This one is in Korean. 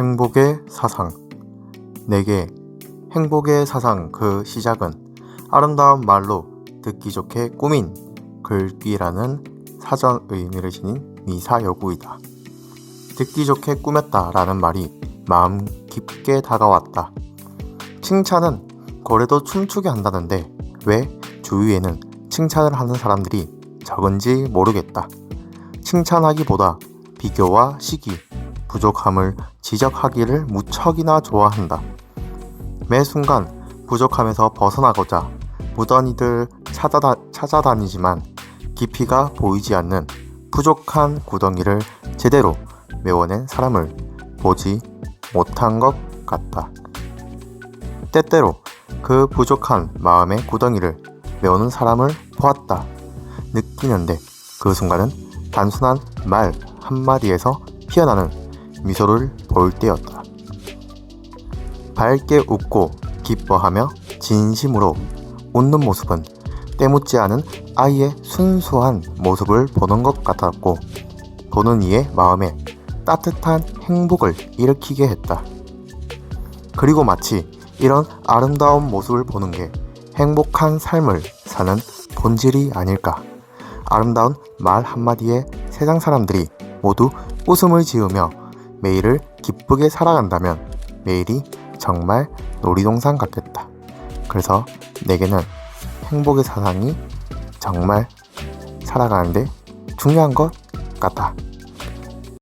행복의 사상. 내게 행복의 사상 그 시작은 아름다운 말로 듣기 좋게 꾸민 글귀라는 사전 의미를 지닌 미사여구이다. 듣기 좋게 꾸몄다 라는 말이 마음 깊게 다가왔다. 칭찬은 고래도 춤추게 한다는데 왜 주위에는 칭찬을 하는 사람들이 적은지 모르겠다. 칭찬하기보다 비교와 시기, 부족함을 지적하기를 무척이나 좋아한다. 매 순간 부족함에서 벗어나고자 무던히들 찾아다, 찾아다니지만 깊이가 보이지 않는 부족한 구덩이를 제대로 메워낸 사람을 보지 못한 것 같다. 때때로 그 부족한 마음의 구덩이를 메우는 사람을 보았다. 느끼는데 그 순간은 단순한 말 한마디에서 피어나는 미소를 볼 때였다. 밝게 웃고 기뻐하며 진심으로 웃는 모습은 때묻지 않은 아이의 순수한 모습을 보는 것 같았고 보는 이의 마음에 따뜻한 행복을 일으키게 했다. 그리고 마치 이런 아름다운 모습을 보는 게 행복한 삶을 사는 본질이 아닐까. 아름다운 말 한마디에 세상 사람들이 모두 웃음을 지으며 매일을 기쁘게 살아간다면 매일이 정말 놀이동산 같겠다. 그래서 내게는 행복의 사상이 정말 살아가는데 중요한 것 같다.